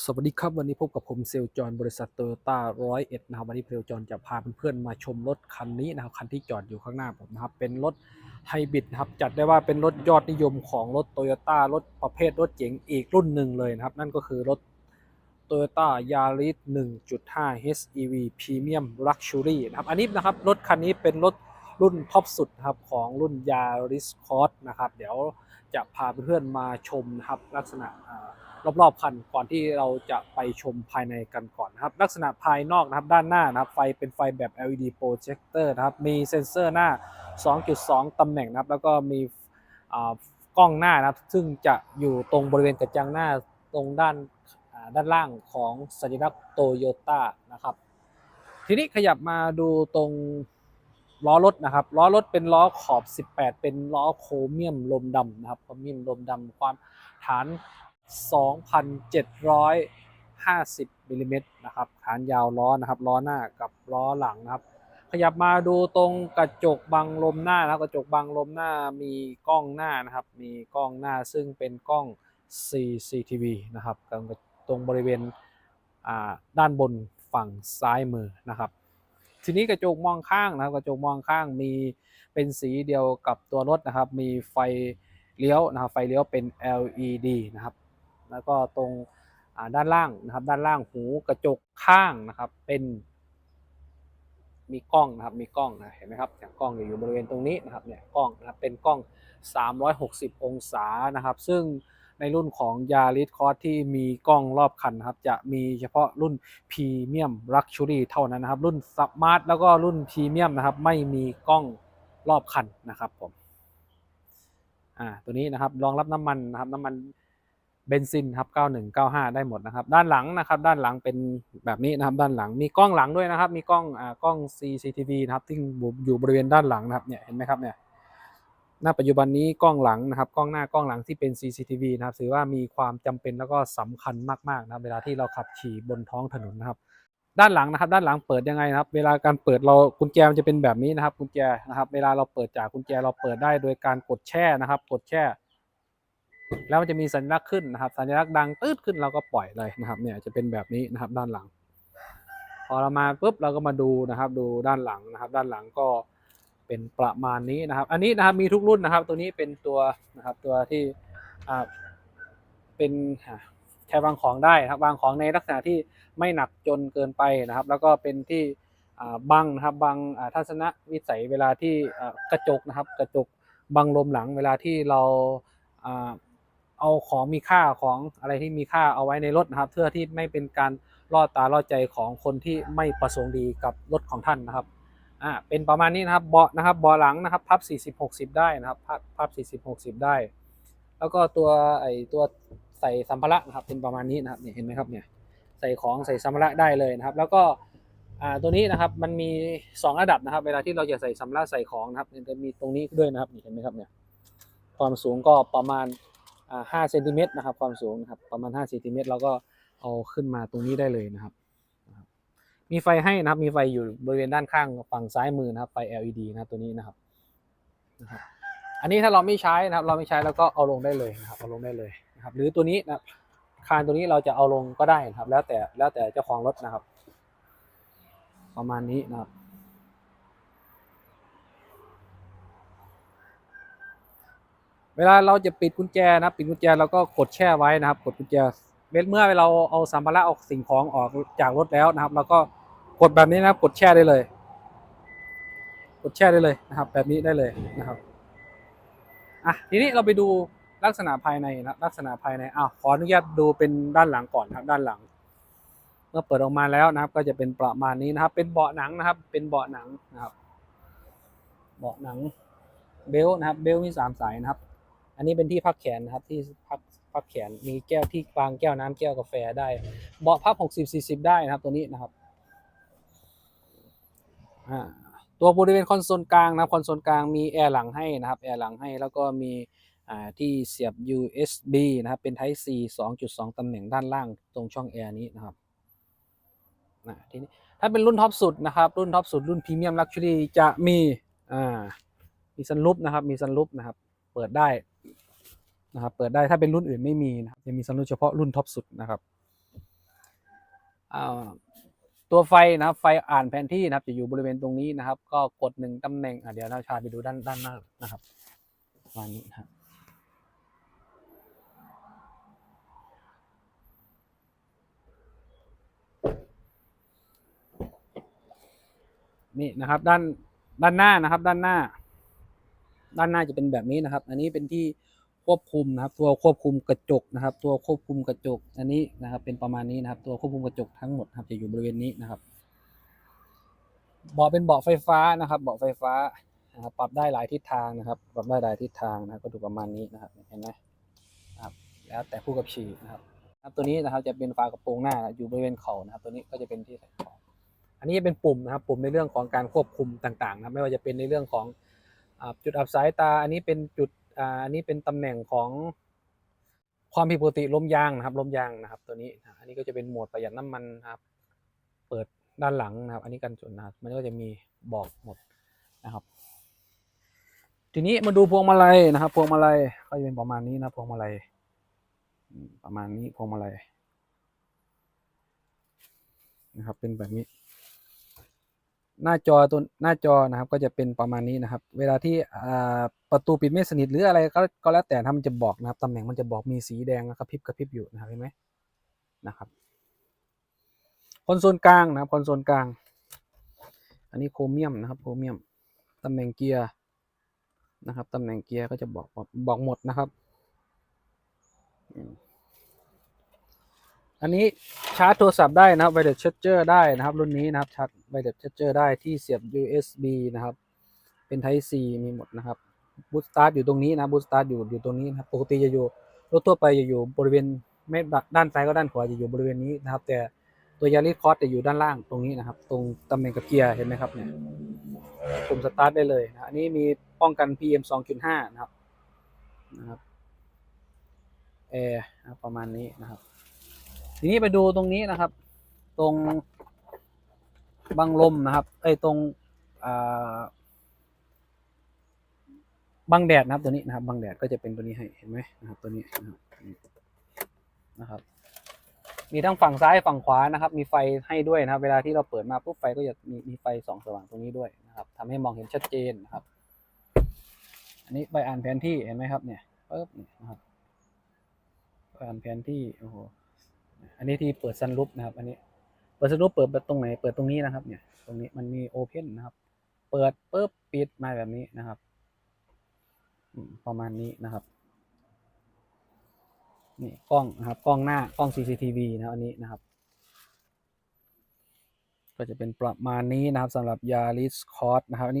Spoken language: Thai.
สวัสดีครับ วันนี้พบกับผมเซลจอนบริษัทโตโยต้าร้อยเอ็ดนะครับวันนี้เซลจอนจะพาเพื่อนๆมาชมรถคันนี้นะครับคันที่จอดอยู่ข้างหน้าผมนะครับเป็นรถไฮบริดนะครับจัดได้ว่าเป็นรถยอดนิยมของรถโตโยต้ารถประเภทรถเจ๋งอีกรุ่นหนึ่งเลยนะครับ นั่นก็คือรถ Toyota Yaris 1.5 HEV Premium Luxury นะครับอันนี้นะครับรถคันนี้เป็นรถรุ่นท็อปสุดนะครับของรุ่น Yaris Cross นะครับเดี๋ยวจะพาเพื่อนๆมาชมนะครับลักษณะ รอบๆคันก่อนที่เราจะไปชมภายในกันก่อนนะครับลักษณะภายนอกนะครับด้านหน้านะครับไฟเป็นไฟแบบ LED projector นะครับมีเซ็นเซอร์หน้า 2.2 ตำแหน่งนะครับแล้วก็มีกล้องหน้านะครับซึ่งจะอยู่ตรงบริเวณกระจังหน้าตรงด้านด้านล่างของสัญลักษณ์โตโยต้านะครับทีนี้ขยับมาดูตรงล้อรถนะครับล้อรถเป็นล้อขอบ 18 เป็นล้อโครเมียมลมดำนะครับโครเมียมลมดำความฐาน 2,750มิลลิเมตรนะครับฐานยาวล้อนะครับล้อหน้ากับล้อหลังนะครับ ขยับมาดูตรงกระจกบังลมหน้านะครับกระจกบังลมหน้ามีกล้องหน้านะครับ มีกล้องหน้าซึ่งเป็นกล้อง CCTV นะครับตรงตรงบริเวณด้านบนฝั่งซ้ายมือนะครับ ทีนี้กระจกมองข้างนะครับกระจกมองข้างมีเป็นสีเดียวกับตัวรถนะครับ มีไฟเลี้ยวนะครับไฟเลี้ยวเป็น LED นะครับ แล้วก็ตรงด้านล่างนะครับ ด้านล่างหูกระจกข้างนะครับ เป็นมีกล้องนะครับ มีกล้องนะ เห็นไหมครับเนี่ยกล้องอยู่บริเวณตรงนี้นะครับเนี่ยกล้องนะครับเป็นกล้อง 360 องศานะครับ ซึ่งในรุ่นของ Yaris Cross ที่มีกล้องรอบคันนะครับ จะมีเฉพาะรุ่น Premium Luxury เท่านั้นนะครับ รุ่น Smart แล้วก็รุ่น Premium นะครับ ไม่มีกล้องรอบคันนะครับผมอ่าตัวนี้นะครับรองรับน้ำมันนะครับ น้ำมัน เบนซินครับ 9195 ได้หมดนะครับ ด้านหลังนะครับ ด้านหลังเป็นแบบนี้นะครับ ด้านหลัง มีกล้องหลังด้วยนะครับ มีกล้อง อ่า กล้อง CCTV นะครับ ที่อยู่บริเวณด้านหลังนะครับ เนี่ย เห็นไหมครับ เนี่ย ณ ปัจจุบันนี้กล้องหลังนะครับ กล้องหน้า กล้องหลังที่เป็น CCTV นะครับ ถือว่ามีความจำเป็นแล้วก็สำคัญมากๆนะครับ เวลาที่เราขับขี่บนท้องถนนนะครับ ด้านหลังนะครับ ด้านหลังเปิดยังไงนะครับ เวลาการเปิดเรากุญแจมันจะเป็นแบบนี้นะครับ กุญแจนะครับ เวลาเราเปิดจากกุญแจเราเปิดได้โดยการกดแช่นะครับ กดแช่ แล้วมันจะมีสัญลักษณ์ขึ้นนะครับ สัญลักษณ์ดังตืดขึ้นเราก็ปล่อยเลยนะครับ เนี่ยจะเป็นแบบนี้นะครับด้านหลัง พอเรามาปุ๊บเราก็มาดูนะครับ ดูด้านหลังนะครับ ด้านหลังก็เป็นประมาณนี้นะครับ อันนี้นะครับมีทุกรุ่นนะครับ ตัวนี้เป็นตัวนะครับตัวที่อ่าเป็นใช้วางของได้นะครับวางของในลักษณะที่ไม่หนักจนเกินไปนะครับ แล้วก็เป็นที่อ่าบังนะครับบังอ่าทัศนวิสัยเวลาที่อ่ากระจกนะครับ กระจกบังลมหลังเวลาที่เราอ่า เอาของมีค่าของอะไรที่มีค่าเอาไว้ในรถนะครับ เพื่อที่ไม่เป็นการล่อตาล่อใจของคนที่ไม่ประสงค์ดีกับรถของท่านนะครับอ่าเป็นประมาณนี้นะครับเบาะนะครับเบาะหลังนะครับพับ 40 60 ได้นะครับพับพับ 40 60 ได้ แล้วก็ตัวไอตัวใส่สัมภาระนะครับเป็นประมาณนี้นะครับเนี่ยเห็นไหมครับเนี่ยใส่ของใส่สัมภาระได้เลยนะครับ แล้วก็อ่าตัวนี้นะครับมันมี 2 ระดับนะครับ เวลาที่เราจะใส่สัมภาระใส่ของนะครับจะมีตรงนี้ด้วยนะครับเห็นไหมครับเนี่ยความสูงก็ประมาณ อ่า5เซนติเมตรนะครับความสูงนะครับประมาณ5เซนติเมตรเราก็เอาขึ้นมาตรงนี้ได้เลยนะครับมีไฟให้นะครับมีไฟอยู่บริเวณด้านข้างฝั่งซ้ายมือนะครับไฟ LED นะตัวนี้นะครับนะครับ อันนี้ถ้าเราไม่ใช้นะครับ เราไม่ใช้แล้วก็เอาลงได้เลยนะครับเอาลงได้เลยนะครับ หรือตัวนี้นะครับคานตัวนี้เราจะเอาลงก็ได้นะครับ แล้วแต่แล้วแต่เจ้าของรถนะครับ ประมาณนี้นะครับ เวลาเราจะปิดกุญแจนะ ปิดกุญแจเราก็กดแช่ไว้นะครับ กดกุญแจเมื่อเราเอาสัมภาระออกสิ่งของออกจากรถแล้วนะครับเราก็กดแบบนี้นะครับ กดแช่ได้เลย กดแช่ได้เลยนะครับ แบบนี้ได้เลยนะครับอะทีนี้เราไปดูลักษณะภายในนะลักษณะภายในอ้าวขออนุญาตดูเป็นด้านหลังก่อนนะครับ ด้านหลัง เมื่อเปิดออกมาแล้วนะครับ ก็จะเป็นประมาณนี้นะครับ เป็นเบาะหนังนะครับ เป็นเบาะหนังนะครับ เบาะหนังเบลนะครับ เบลมีสามสายนะครับ นนี้เป็นที่พักแขนนะครับที่พักพักแขนมีแก้วที่วางแก้วน้ำแก้วกาแฟได้ เบาะพับ 60 40 ได้นะครับ ตัวนี้นะครับตัวบริเวณคอนโซลกลางนะคอนโซลกลางมีแอร์หลังให้นะครับแอร์หลังให้แล้วก็มีที่เสียบ USB นะครับ เป็น Type C 2.2 ตำแหน่งด้านล่างตรงช่องแอร์นี้นะครับนะทีนี้ถ้าเป็นรุ่นท็อปสุดนะครับ รุ่นท็อปสุดรุ่นพรีเมียมลักชัวรี่จะมีอ่ามีซันรูปนะครับ มีซันรูปนะครับ เปิดได้ นะครับเปิดได้ถ้าเป็นรุ่นอื่นไม่มีนะครับจะมีซันรูปเฉพาะรุ่นท็อปสุดนะครับตัวไฟนะครับไฟอ่านแผนที่นะครับจะอยู่บริเวณตรงนี้นะครับ ก็กดหนึ่งตำแหน่งเดี๋ยวเราชาไปดูด้านด้านหน้านะครับประมาณนี้นะครับนี่นะครับด้านด้านหน้านะครับ ด้านหน้า ด้านหน้าจะเป็นแบบนี้นะครับ อันนี้เป็นที่ ควบคุมนะครับ ตัวควบคุมกระจกนะครับ ตัวควบคุมกระจกอันนี้นะครับ เป็นประมาณนี้นะครับ ตัวควบคุมกระจกทั้งหมดครับจะอยู่บริเวณนี้นะครับเบาะเป็นเบาะไฟฟ้านะครับ เบาะไฟฟ้านะครับปรับได้หลายทิศทางนะครับ ปรับได้หลายทิศทางนะครับก็ดูประมาณนี้นะครับเห็นไหมนะครับแล้วแต่ผู้ขับขี่นะครับครับตัวนี้นะครับจะเป็นฝากระโปรงหน้าอยู่บริเวณเข่านะครับ ตัวนี้ก็จะเป็นที่ใส่ของอันนี้เป็นปุ่มนะครับ ปุ่มในเรื่องของการควบคุมต่างๆ นะครับ ไม่ว่าจะเป็นในเรื่องของจุดอับสายตา อันนี้เป็นจุด อ่าอันนี้เป็นตำแหน่งของความผิดปกติลมยางนะครับลมยางนะครับ ตัวนี้อันนี้ก็จะเป็นโหมดประหยัดน้ำมันนะครับ เปิดด้านหลังนะครับ อันนี้กันชนนะครับมันก็จะมีบอกหมดนะครับ ทีนี้มาดูพวงมาลัยนะครับ พวงมาลัยก็จะเป็นประมาณนี้นะพวงมาลัยประมาณนี้พวงมาลัยนะครับ เป็นแบบนี้ หน้าจอตัวหน้าจอนะครับ ก็จะเป็นประมาณนี้นะครับ เวลาที่ประตูปิดไม่สนิทหรืออะไรก็ก็แล้วแต่ถ้ามันจะบอกนะครับตำแหน่งมันจะบอกมีสีแดงนะครับพริบกระพริบอยู่นะครับเห็นไหมนะครับคอนโซลกลางนะครับคอนโซลกลาง อันนี้โครเมียมนะครับโครเมียมตำแหน่งเกียร์นะครับตำแหน่งเกียร์ก็จะบอกบอกบอกหมดนะครับ อันนี้ชาร์จโทรศัพท์ได้นะครับไวเลสเช r เจอร์ได้นะครับ รุ่นนี้นะครับชาร์จไวเลสเช r เจอร์ได้ที่เสียบ USB นะครับ เป็น Type C มีหมดนะครับบูสตาร์ทอยู่ตรงนี้นะบูสตาร์ทอยู่อยู่ตรงนี้นะครับปกติจะอยู่รถทั่วไปจะอยู่บริเวณไม่ด้านซ้ายก็ด้านขวาจะอยู่บริเวณนี้นะครับ แต่ตัวยาริสคอสจะอยู่ด้านล่างตรงนี้นะครับ ตรงตำแหน่งกับเกียร์เห็นไหมครับเนี่ยปุ่มสตาร์ทได้เลยนะอันนี้มีป้องกัน PM 2.5 นะครับนะครับแอร์นะประมาณนี้นะครับ ทีนี้ไปดูตรงนี้นะครับ ตรงบังลมนะครับไอ้ตรงอ่าบังแดดนะครับตัวนี้นะครับบังแดดก็จะเป็นตัวนี้ให้เห็นไหมนะครับตัวนี้นะครับ มีทั้งฝั่งซ้ายฝั่งขวานะครับ มีไฟให้ด้วยนะครับ เวลาที่เราเปิดมาปุ๊บไฟก็จะมีมีไฟส่องสว่างตรงนี้ด้วยนะครับทำให้มองเห็นชัดเจนนะครับ อันนี้ใบอ่านแผนที่เห็นไหมครับเนี่ยปึ๊บนี่นะครับใบอ่านแผนที่โอ้โห อันนี้ที่เปิดซันรูปนะครับ อันนี้ เปิดซันรูปเปิดตรงไหน เปิดตรงนี้นะครับ เนี่ย ตรงนี้มันมีโอเพนนะครับ เปิดปุ๊บปิดมาแบบนี้นะครับ ประมาณนี้นะครับนี่กล้องนะครับกล้องหน้ากล้อง CCTV นะอันนี้นะครับ ก็จะเป็นประมาณนี้นะครับสำหรับ Yaris Cross นะครับอันนี้